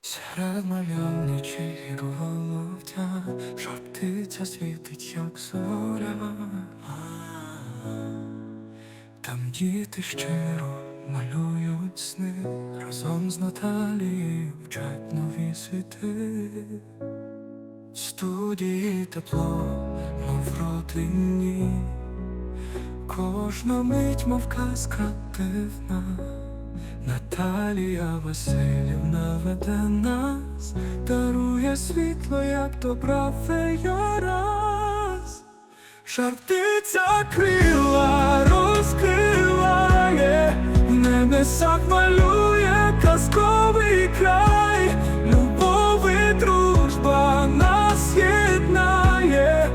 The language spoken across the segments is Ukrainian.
Серед мальовничих голубтя Жар птиця світить, як зоря. Там діти щиро малюють сни Разом з Наталією вчать нові світи. Студії тепло, мов родині. Кожна мить, мов казка дивна Наталія Васильівна веде нас, дарує світло, як добра раз. Жар птиця крила розкриває, в небесах малює казковий край, любов і дружба нас єднає,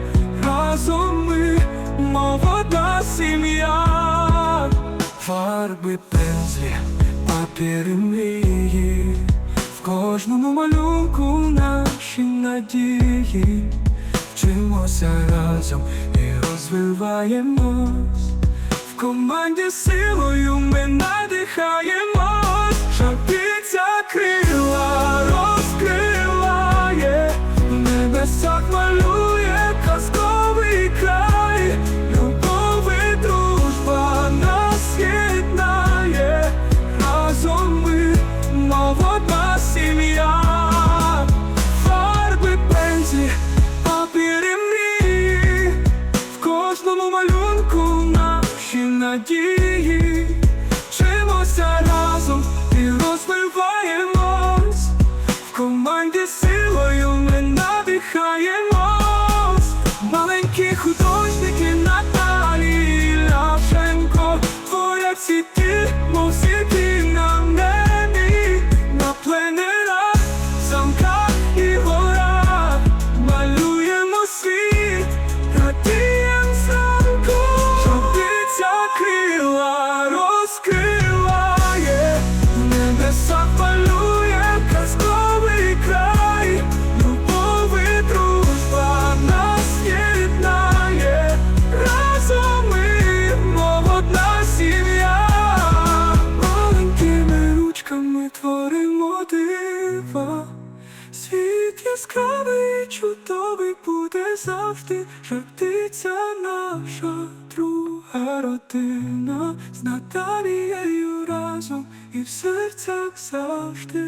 разом ми, мов одна сім'я, фарби пензлі, і мрії, в кожному малюнку наші надії. Вчимося разом і розвиваємось. В команді силою ми надихаємось. Шапиця крила наші Світ яскравий, чудовий буде завжди. Жартиця наша друга родина. З Наталією разом і в серцях завжди